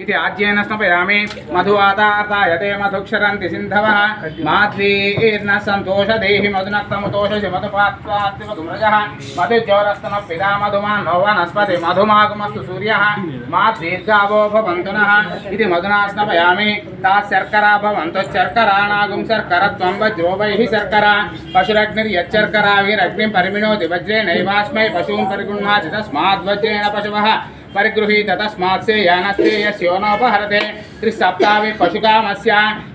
इति आज्येन स्नपयामि मधुवातार्तायते मधुक्षरन्ति सिन्धवः। माध्वीर्न सन्तोषदेहि मधुनक्तमुतोषसि मधुपात्वात्ति मधुमृजः मधुज्योरस्तनः पिता मधुमान् नो वनस्पति मधुमागमस्तु सूर्यः। माद्वीर्गावो भवन्तु नः। इति मधुना स्नपयामि ताः शर्करा शर्करत्वं वज्रो वैः शर्करा। पशुरग्निर्यच्छर्कराभिरग्निं परिमिणोति वज्रेणैवास्मै पशून् परिगृह्णाति तस्माद्वज्रेण पशवः। परिगृहीत तस्मात् से यानस्ते यस्योनोपहरते त्रिसप्तावे पशु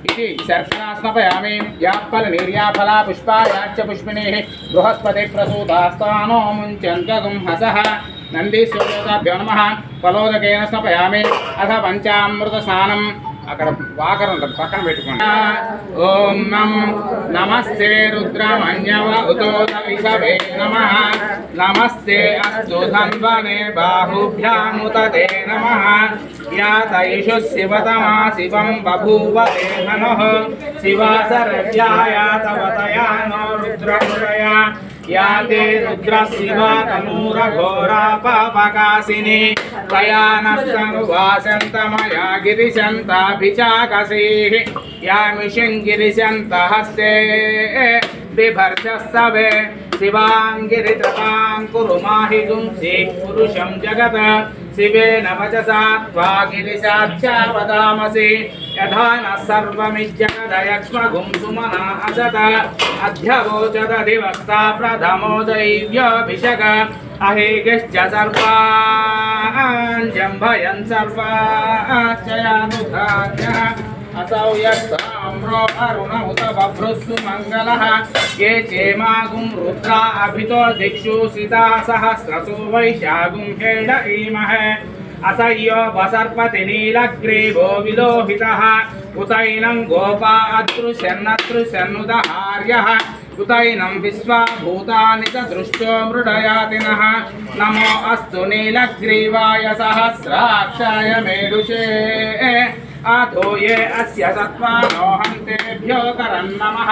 इति सर्पणा स्नपयामि। या फला पुष्पा याश्च पुष्पिणीः बृहस्पतिप्रसूतास्तानो मुञ्चन्तगुं हसः नन्दीश्वरोदाभ्यो नमः। फलोदकेन स्नपयामि। अथ पञ्चामृतस्नानम् అక్కడ వాకర్ ఉంటుంది పక్కన పెట్టుకోండి. ఓం నమ నమస్తే రుద్రమన్యవ ఉతోద నమ. నమస్తే అస్తు ధన్వనే బాహుభ్యాముతతే నమ. యాతయిషు శివతమా శివం బభూవ తే ధనుః నో రుద్రమురయా या ते रुद्रशिवा तनूरघोरापकाशिनी त्वया नस्तनुवासन्तमया गिरिशन्ताभिचाकसीः यामिषिं गिरिशन्तहस्ते बिभर्षस्तवे। शिवाङ्गिरितपां माहि पुरुषं जगत्। शिवेन वचसा त्वा गिरिशाख्यावदामसि यथा नः सर्वमिज्जगदयक्ष्मगुं सुमना असत अध्यवोचदधिवक्ता प्रथमो दैव्यभिषक अहेगिश्च सर्वान् जम्भयन् सर्वाश्चयानुधान्यः असौ यस्ताम्रो अरुण उत बभ्रुस्सु मङ्गलः ये चेमागुं रुद्रा अभितो दिक्षु सिता सहस्रसु वैशागुं हेड ईमहे असह्यो वसर्पति नीलग्रीवो विलोहितः उतैनं गोपा अदृश्यन्नदृश्यन्नुदहार्यः उतैनं विश्वाभूतानि च दृष्टो मृडयातिनः नमो अस्तु नीलग्रीवाय सहस्राक्षाय मेरुषे अथो ये अस्य सत्त्वानोहन्तेभ्यो करन्नमः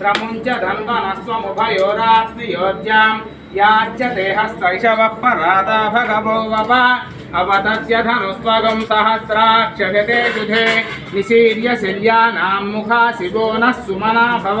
प्रमुञ्च धन्वनस्त्वमुभयोरात्मयोज्यां याच्च देहस्तैषवः परादा भगवो वप अवतस्य धनुस्त्वगं सहस्राक्षयते शुधे निशीर्य शिल्यानां मुखा शिवो नः सुमना भव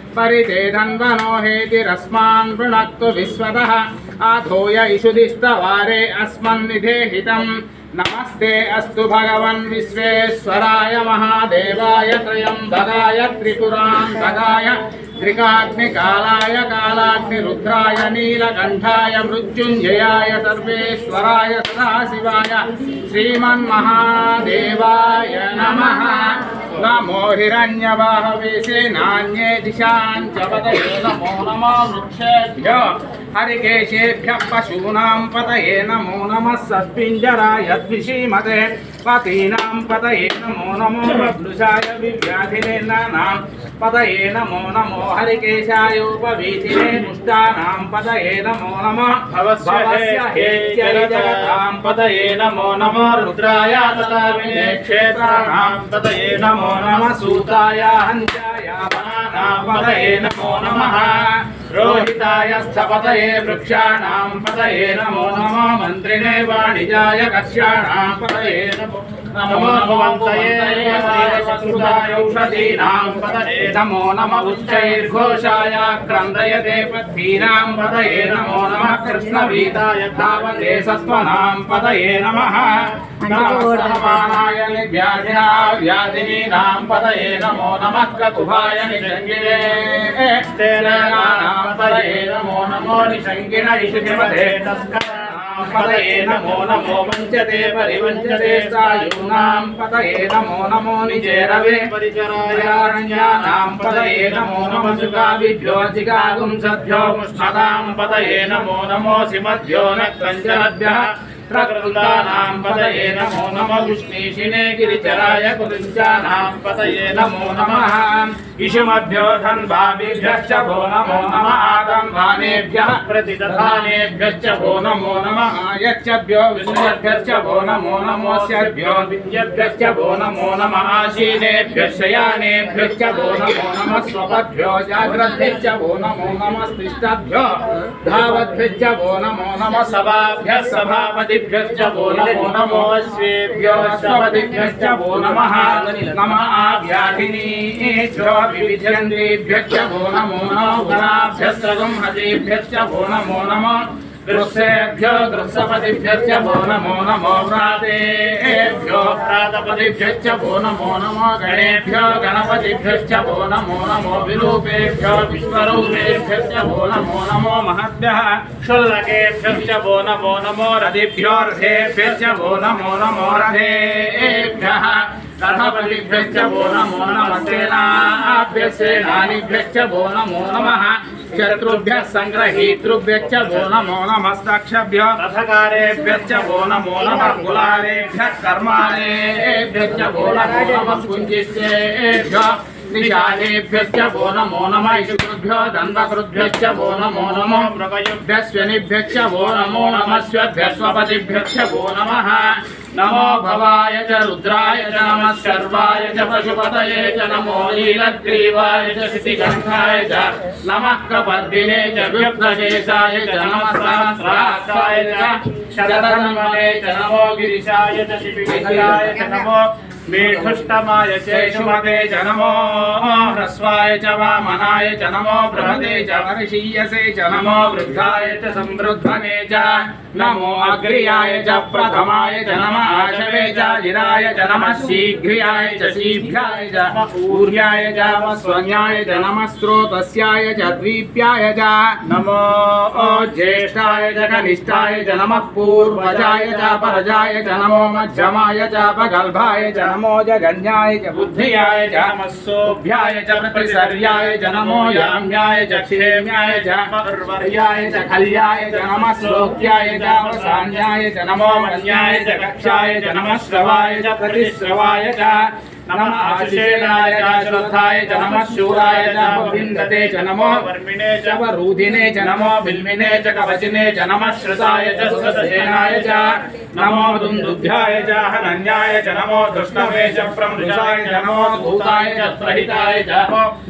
परिते धन्वनो हेतिरस्मान् वृणक्तु विश्वतः आधोय इषुधिस्तवारे अस्मन्निधेहितम् नमस्ते अस्तु भगवन् विश्वेश्वराय महादेवाय त्र्यम्बकाय त्रिपुरान्तकाय त्रिकाग्निकालाय कालाग्निरुद्राय नीलकण्ठाय मृत्युञ्जयाय सर्वेश्वराय सदाशिवाय श्रीमन्महादेवाय नमः। नमो हिरण्यवाहवे सेनान्ये दिशां च पतये नमो नमो वृक्षेभ्यो। हरिकेशेभ्यः पशूनां पतये नमो नमः सस्पिञ्जराय द्विषीमते। पतीनां पतये नमो नमो बभ्रुषाय विव्याधिनेनां పదయే నమో నమో హరికేశాయోపవీతినే ముష్టానాం పదయే నమో నమో భవస్యహేత్యరిజగతాం పదయే నమో నమో రుద్రాయ తదావినే క్షేత్రాణాం పదయే నమో నమ సూతాయ హంజాయ వనానాం పదయే నమో నమః రోహితాయ స్థపతయే వృక్షాణాం పదయే నమో నమో మంత్రిణే వాణిజాయ కక్ష్యాణాం పదయే నమో नमो नमो भवन्तये औषधीनां पतये नमो नम उच्चैर्घोषाय क्रन्दयते पद्भीनां पतये नमो नमः कृष्णवीताय धावते सत्त्वनां पतये नमः नमस्समानाय निर्व्याधिना व्याधिनीनां पतये नमो नमः ककुभाय निषङ्गिणे तेनानां पतये नमो नमो निषङ्गिण इषुधिपते तस्कराणां పదయే నమో నమో వంచతే పరివంచతే సాయూనాం పదయే నమో నమో నిజేరవే. పరిచరాయారణ్యానాం పదయే నమో నమో సుఖాభిభ్యో చికాగుం సభ్యో ముష్ణతాం నమో నమో సిమధ్యో నక్కంచనభ్యः प्रकृतानां पतये नमो नमः विष्णेशिने गिरिचराय कुलिञ्चानां पतये नमो नमः। इषुमभ्यो धन्भाविभ्यश्च भो नमो नमः। आदम्भानेभ्यः प्रतिदधानेभ्यश्च भो नमो नमः। यच्छभ्यो विष्णुभ्यश्च भो नमो नमोऽस्यभ्यो विद्यभ्यश्च भो नमो नमः। आशीनेभ्यश्च भो नमो नमः। स्वपद्भ्यो जाग्रद्भ्यश्च भो नमो नमः। स्तिष्ठभ्यो धावद्भ्यश्च भो नमो नमः। सभाभ्यः सभापतिभ्यश्च भो नमो नमो स्वेभ्यो स्वपतिभ्यश्च भो नमः नमः आभ्याधिनीभ्यो विविध्यन्तेभ्यश्च भो नमो नमः गुणाभ्यस्त्रगं हतेभ्यश्च भो नमो नमः गृत्सेभ्यो गृत्सपतिभ्यश्च भो नमो नमो प्रातेभ्यो प्रातपतिभ्यश्च भो नमो नमो गणेभ्यो गणपतिभ्यश्च भो नमो नमो विरूपेभ्यो विश्वरूपेभ्यश्च भो नमो नमो महद्भ्यः क्षुल्लकेभ्यश्च भो नमो नमो रथिभ्यो रथेभ्यश्च भो नमो नमो रथेभ्यः रथपतिभ्यश्च भो नमो नमः सेनाभ्यः सेनानिभ्यश्च भो नमो नमः శత్రుభ్య సంగ్రహీతృభ్యచ్చ భో నమో నమస్తక్షభ్య రథకారేభ్యచ్చ భో నమో నమః కులారేభ్య కర్మాణేభ్యచ్చ భో నమో निशालेभ्यश्च भो नमो नमः इषुकृभ्यो दन्वकृभ्यश्च भो नमो नमो मृगयुभ्यश्वनिभ्यश्च भो नमो नमः स्वभ्यस्वपतिभ्यश्च भो नमः। नमो भवाय च रुद्राय च नमः। सर्वाय च पशुपतये च नमो नीलग्रीवाय च शितिगन्धाय च नमः। कपर्दिने च विप्लकेशाय च नमः। सहस्राक्षाय च शतधन्वने च नमो गिरिशाय च शिपिकेशाय च नमो मेढुष्टमाय चेषुमते च नमो, ह्रस्वाय च वामनाय च नमो बृहते च वर्षीयसे च नमो, वृद्धाय च संवृद्धने च नमो, अग्र्याय च प्रथमाय च नमः, आशवे च जिराय च नमः, शीघ्र्याय च शीघ्राय च, ऊर्याय च स्वन्याय च नमः, स्रोतस्याय च द्वीप्याय च नमो, ज्येष्ठाय च कनिष्ठाय च नमः, पूर्वजाय च परजाय च नमो, मध्यमाय च पगल्भाय च नमो जगन्याय च बुद्धियाय च नमः सोभ्याय च प्रतिसर्याय च नमो याम्याय च क्षेम्याय च पर्वर्याय च खल्याय च नमः श्लोक्याय च अवसान्याय च नमो मन्याय च कक्षाय च नमः श्रवाय च प्रतिश्रवाय च नमः आशिषेणाय च श्रद्धाय च नमः शूराय च विन्दते च नमो वर्मिणे च वरूधिने च नमो बिल्मिने च कवचिने च नमः श्रुताय च सुरसेनाय च नमो दुन्दुभ्याय च हनन्याय च नमो दुष्टवे च प्रमृषाय च नमो भूताय च प्रहिताय च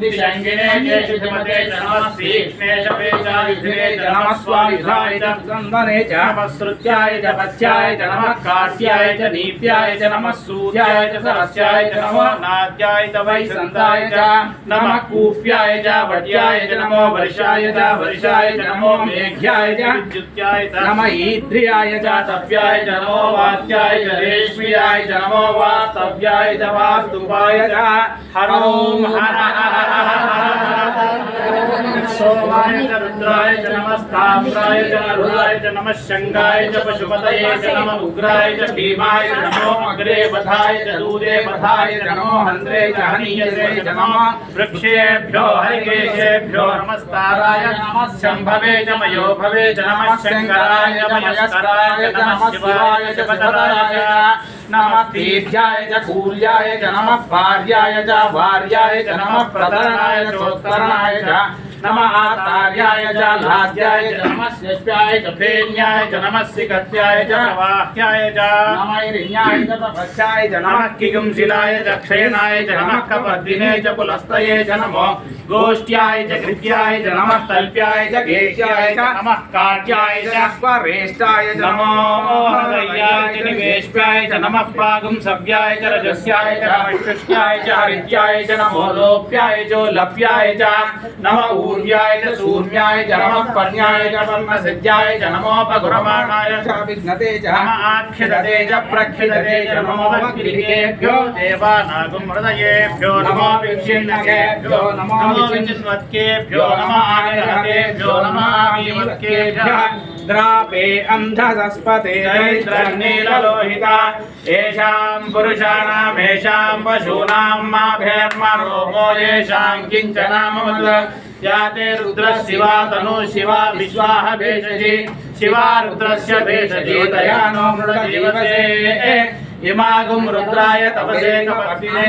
निषङ्गिने च शुचिमते च नमः श्रीक्ष्णे च पेचायुधे च नमः स्वायुधाय च सन्दने च नमः श्रुत्याय च पथ्याय च नमः काट्याय च नीप्याय च नमः सूर्याय च सरस्याय च नमो नाद्याय च वैसन्ताय च नमः कूप्याय च वट्याय च नमो वर्षाय च वर्षाय च नमो मेघ्याय च विद्युत्याय च नमः ईद्रियाय च तप्याय च नमो वात्याय च रेश्म्याय च नमो वास्तव्याय च वास्तुपाय च हर ओम हर सोमाय च रुद्राय च नमस्ताम्राय च अरुणाय च नमः शङ्गाय च पशुपतये च नमः उग्राय च भीमाय च नमो अग्रे बधाय च दूरे बधाय च नमो हन्त्रे च हनीयसे च नमः वृक्षेभ्यो हरिकेशेभ्यो नमस्ताराय नमः शम्भवे च मयो भवे च नमः शङ्कराय च मयस्कराय च नमः शिवाय च पतराय नमः तीर्थ्याय च कूल्याय च नमः भार्याय च वार्याय च नमः प्रतरणाय चोत्तरणाय च नमः आचार्याय च लाद्याय च नमः शिष्याय च फेन्याय च नमः सिकत्याय च वाह्याय च नमः च तपस्याय च नमः किगुंसिलाय च क्षयनाय च नमः कपद्दिने च पुलस्तये च नमो गोष्ठ्याय च कृत्याय च नमः तल्प्याय च घेष्याय च नमः काट्याय च स्वरेष्ठाय च नमो हृदयाय च निवेश्याय च नमः पागुंसव्याय च रजस्याय च वैशिष्ट्याय च हरित्याय च नमो लोप्याय च लप्याय च नमः ऊर्याय च सूर्याय च नमः पर्याय च पर्णसिद्ध्याय च नमोपगुरमाणाय च विघ्नते च नमः आख्यदते च प्रख्यदते च नमो वक्लिकेभ्यो देवानागुं हृदयेभ्यो नमो विक्षिण्णकेभ्यो नमो विचिन्वत्केभ्यो नमः आनिर्हतेभ्यो नमः आमीवत्केभ्यः द्रापे अन्धसस्पते चैत्रनीललोहिता। येषां पुरुषाणामेषां पशूनां माभेर्मरोमो येषां किञ्चनामवद या ते रुद्रः शिवा, तनु शिवा, विश्वाः भेषजि। शिवा रुद्रस्य भेषजि तया नो मृडजीवसे इमागुं रुद्राय तपसे कपर्दिने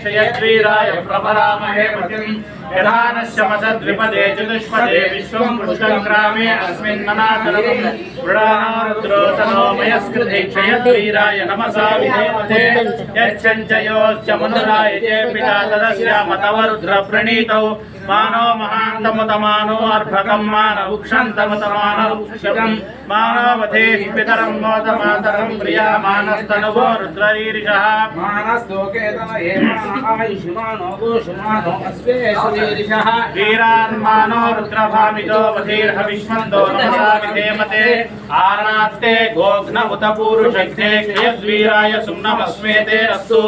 क्षयद्वीराय प्रपरामहे पतिम् यथा न शमसद्विपदे चतुष्पदे विश्वं पुष्कङ्ग्रामे अस्मिन्ननातरं मृडानो रुद्रो क्षयद्वीराय नमसा विधेमते। यच्छञ्चयोश्च मनुराय चे पिता तदस्यामतवरुद्रप्रणीतौ मानो महान्तमुतमानो अर्भकं मानवुक्षन्तमुतमानवुक्षकं मानवधेः पितरं मोदमातरं प्रिया मानस्तनुभो रुद्ररीरिषः। मानस्तोकेतन एमायुष्मानो गोषुमानो अस्वेशुरीरिषः वीरान्मानो रुद्रभामितो वधीर्ह विश्वन्तो नमसा विधेमते आरात्ते गोघ्न उत पूरुषक्ते क्रियद्वीराय सुम्नमस्मेते अस्तु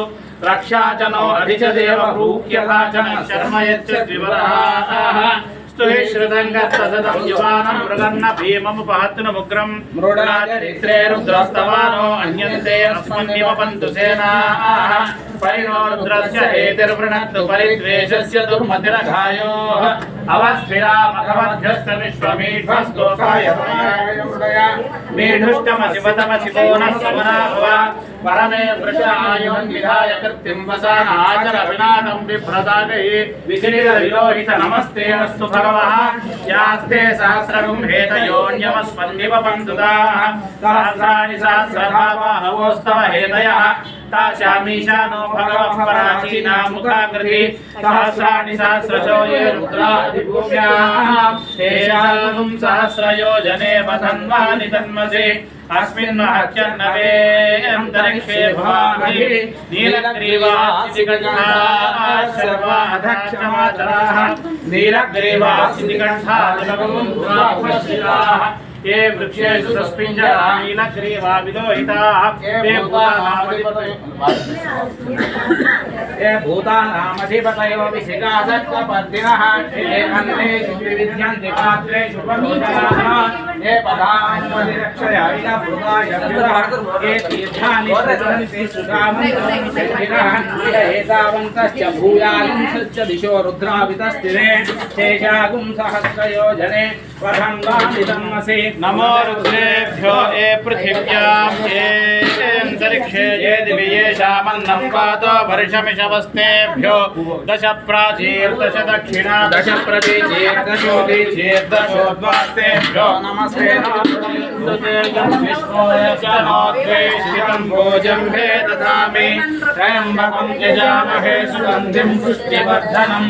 रक्षा च नो अधि च देव भूक्यथा च शर्म यच्च द्विवराः स्तुहि श्रुतङ्गत्तसदं युवानं मृगन्न भीममुपहत्नुमुग्रं मृडाचरित्रे रुद्रस्तवानो अन्यन्ते अस्मन्निव पन्तु सेनाः परिणो रुद्रस्य हेतिर्वृणत्तु परिद्वेषस्य दुर्मतिरघायोः अवस्थिरामघवध्यस्त विश्वमीढ्वस्तोकाय मीढुष्टमशिवतमशिवो नः పరమే వృష ఆయుం విధాయ కృత్యం వసాన ఆచర వినాకం బిభ్రదాగై విశిరీర విలోహిత నమస్తే అస్తు భగవః. యాస్తే సహస్రగుం హేతయోన్యమ స్పందివ పంతుదాః సహస్రాని సహస్రధావా హవోస్తవ హేతయః. ताशामीशानो भगवः पराचीना मुखाकृति सहस्राणि सहस्रशो ये रुद्रादिभूम्याः। तेषां सहस्रयोजने वधन्वानि तन्मसे अस्मिन् महत्यन्नवे अन्तरिक्षे भवामि नीलग्रीवासिकण्ठाः नीलग्रीवासिकण्ठाः ये वृक्षेषु सस्मिञ्जरा नीलग्रीवा विदोहिताः। ते भूतानामधिपतयो। विशिखासत्त्वपर्दिनः ये अन्नेषु विविध्यन्ति पात्रेषु परोजनाः ये पदान्वधिरक्षयाय भृगाय ये तीर्थानि सृजन्ति सुकामन्तः एतावन्तश्च भूयागुंसश्च दिशो रुद्रावितस्थिरे। शेषागुं सहस्रयोजने वधन्वानि तन्मसि नमो रुद्रेभ्यो ये पृथिव्यां ये अन्तरिक्षे ये दिवि पातो वर्षमिषवस्तेभ्यो दश प्राचीर्दश दक्षिणा दश नमस्ते त्र्यम्बकं यजामहे सुगन्धिं पुष्टिवर्धनं।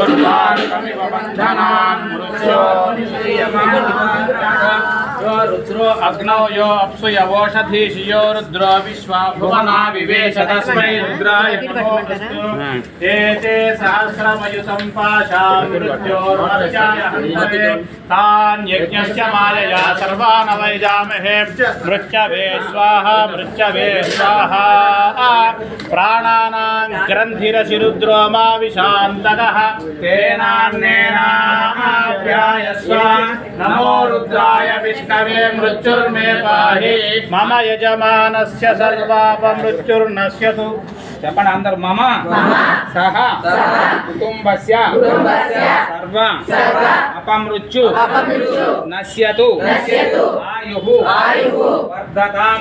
उर्वारुकमिव बन्धनान् यो रुद्रो अग्नौ यो अप्सु यवोषधीषि यो रुद्रो विश्वा भुवना विवेश तस्मै रुद्राय नमो अस्तु एते सहस्रमयुतं पाशा मृत्योर्मर्त्याय हन्तवे तान् यज्ञस्य मायया सर्वान् वैजामहे मृत्यवे स्वाहा मृत्यवे स्वाहा प्राणानां ग्रन्थिरसि मा विशान्तकः तेनान्नेनाप्यायस्व नमो रुद्राय विष्णवे मृत्युर्मे पाहि मम यजमानस्य सर्वापमृत्युर्नश्यतु చెప్పండి అందరు మమ సహ కుటుంబస్య సర్వ అపమృత్యు నశ్యతు ఆయు వర్ధతాం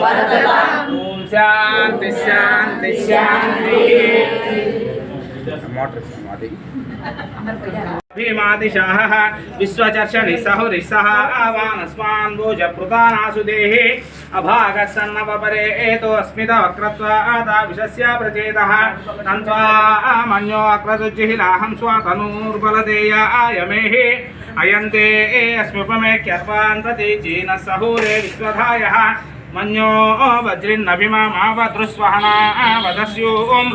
ఓం శాంతి శాంతి శాంతి మోటార్ అది भीमादिशाहः विश्वचर्षणिसहुरिसः आवानस्मान्भोजप्रदानासुदेः अभागसन्नवपरे एतोऽस्मिदवक्रत्वादा विषस्य प्रचेतः तन्त्वा आमन्यो अक्रतुजिहिलाहं स्वातनूर्बलदेया आयमेः। अयन्ते अस्म्युपमे क्यर्वान् प्रति विश्वधायः। మన్యో వజ్రిన్నభిమావదృస్వహనా వదస్యూం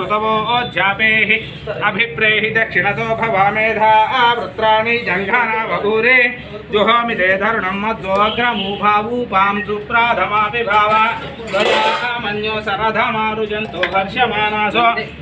అభిప్రేహి దక్షిణతో భవామేధా వృత్రాణి జంఘానా బభూరే జుహోమి తే ధరుణం మధ్వోగ్రమూభావూపాం సుప్రాధమాపి భావ మన్యో సరధమారుజంతో హర్షమానాసో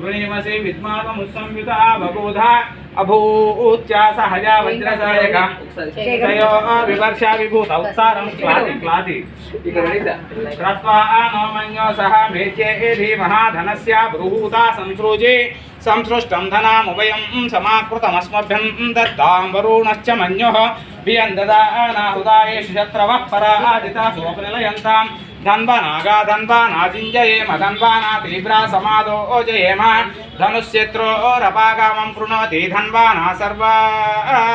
वृणीमसि विद्मातमुत्संयुता बबोध अभूत्या सहजा वज्रसायक। विवर्षा विभूत उत्सारं क्लाति क्लाति क्रत्वा नो मन्यो सह मेत्ये धीमः धनस्य संसृजे। संसृष्टं धनामुभयं समाकृतमस्मभ्यं दत्तां वरुणश्च मन्योः भियन्ददा नाहुदायेषु शत्रवः पराजिता स्वोपनिलयन्ताम् धन्वनागा धन्वानाजिञ्जयेम धन्वाना तीव्रा समादो जयेम धनुष्यत्रोरपागामं कृणोति, धन्वाना सर्वा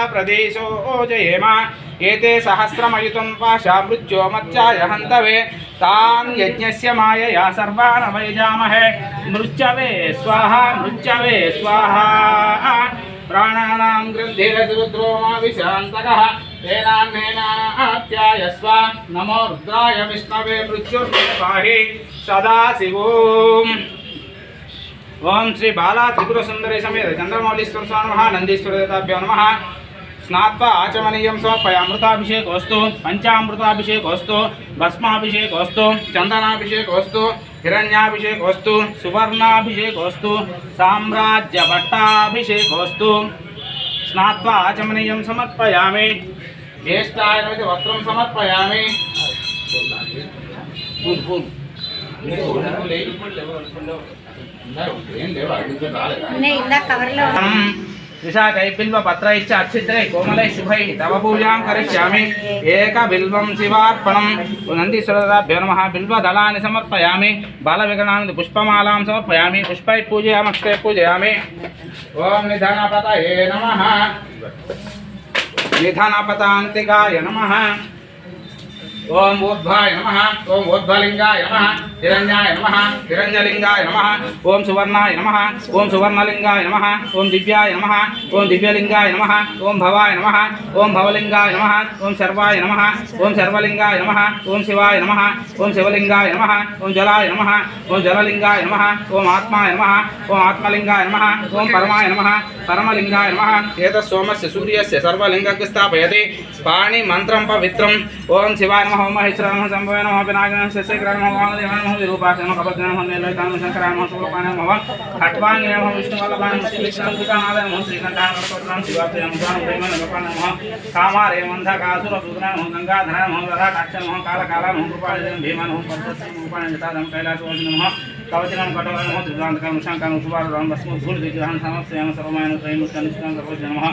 प्रदेशो जयेम एते सहस्रमयुतं पाशा मृत्यो मत्याय हन्तवे, तां यज्ञस्य मायया सर्वान् वैजामहे मृत्यवे स्वाहा मृत्यवे स्वाहा। प्राणानां ग्रन्थिरसुरुद्रो मा विशान्तकः तेनान्नेनाध्यायस्व नमो रुद्राय विष्णवे मृत्युर्पाहि सदा शिवोम् ओम श्री बाला त्रिपुरसुंदरी समेत चंद्रमौलीश्वर स्वामः नंदीश्वर देताभ्यो नमः स्नात्वा आचमनीयं समर्पयामृताभिषेकोऽस्तु पञ्चामृताभिषेकोऽस्तु भस्माभिषेकोऽस्तु चन्दनाभिषेकोऽस्तु हिरण्याभिषेकोऽस्तु सुवर्णाभिषेकोऽस्तु साम्राज्यभट्टाभिषेकोऽस्तु स्नात्वा आचमनीयं समर्पयामि జ్యేష్ఠాయ నమః వస్త్రం సమర్పయామి పూలు పూలు విశాఖై బిల్వ పత్రైశ్చ అచ్ఛిద్రై కోమలై శుభై తవ పూజాం కరిష్యామి ఏక బిల్వం శివార్పణం నందీశ్వరదాభ్యో నమ బిల్వదళాన్ని సమర్పయామి బాలవిగణాన్ని పుష్పమాలాం సమర్పయామి పుష్పై పూజయామస్తే పూజయామి ఓం నిధనపతయే నమ निधनपतान्तिकाय नमः। ఓం ఊర్ధ్వాయ నమ ఓం ఊర్ధ్వలింగాయ నమ హిరణ్యాయ నమ హిరణ్యలింగాయ నమ ఓం సువర్ణాయ నమ ఓం సువర్ణలింగాయ నమ ఓం దివ్యాయ నమ ఓం దివ్యలింగాయ నమ ఓం భవాయ నమ ఓం భవలింగాయ నమ ఓం సర్వాయ నమ ఓం సర్వలింగాయ నమ ఓం శివాయ నమ ఓం శివలింగాయ నమ ఓం జలాయ నమ ఓం జలలింగాయ నమ ఓం ఆత్మాయ నమ ఓం ఆత్మలింగాయ నమ ఓం పరమాయ నమ పరమలింగాయ నమ ఏతత్ సోమస్య సూర్యస్య సర్వలింగం స్థాపయతి పాణి మంత్రం పవిత్రం ఓం శివాయ నమ నమో హైశ్రామ సంభవ నమో వినాయక శశేఖర నమో వామదేవ నమో విరూపాక్ష నమో కపద్ర నమో నీలకంఠ నమో శంకర నమో శూలపాణ నమో ఖట్వాంగి నమో విష్ణువల్లభాయ నమో శ్రీకంఠనాథ నమో శ్రీకంఠాకర్త నమో శివాబ్ద నమో ప్రేమ నమో నమో కృపాయ భీమ నమో कवचरान् कटवानः त्रिदान्तकां निशाङ्कां शुभारं भस्मधूलिदान् समस्यां सर्वमायन त्रयमुष्टान् निष्कान् सर्वस्य नमः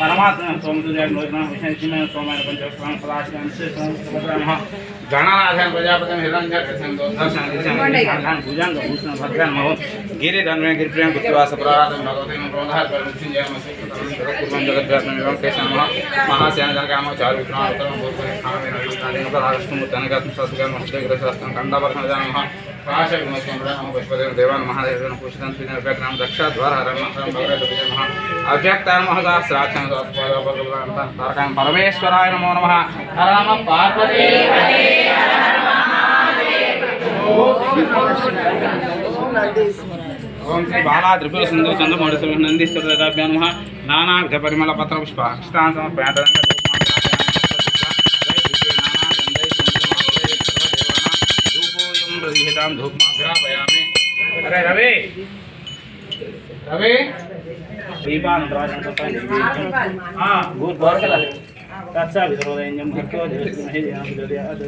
परमात्मनः सोमदुर्याग्नोजनाः विष्णुचिन्नः सोमायन पञ्चवक्त्रान् सदाशिवान् श्रीसंस्कृतपत्रानः गणानाथान् प्रजापतिं हिरण्यकर्षन्दोषान् भुजाङ्गभूषणभद्रान्महो गिरिधन्वे गिरिप्रियं कृत्वासपराधं भगवतीं प्रोधात्मसंजयमसंकुर्वन् जगद्व्यात्ममेवं केशामः महास्यानजनकामो चारुविक्रमान्तरं भूतपरिस्थानमेन विष्णादिनपदाकृष्णमुत्तनकात्मसद्गर्महृदयग्रशास्त्रं कण्डावर्षणजामः ధన్మే గిరిప్రియం కృత్వాస ప్రారాధం భగవతే ప్రోధార్ మృత్యుంజయ మృత్యుం జగద్వ్యాసం వివం కేశం నమ మహాసేన జనకామ చారు విక్రమావతరం భూపతి హామీ రవిష్ణాది నగరాష్ట్రము అనగాత్మ సత్గా మహోదయ శాస్త్రం కండవర్షణ నమ పాశ విమోచన నమ పుష్పదేవ तेषां धूपमाघ्रापयामि अरे रवि रवि।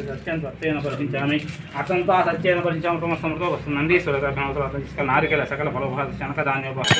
సత్యం సత్యేన పరిచించామి అతంతా సత్యేన పరిచించాము సమృతో వస్తుంది నందీశ్వర దర్శనం నారికల సకల ఫలభాష శనక ధాన్యోపాసన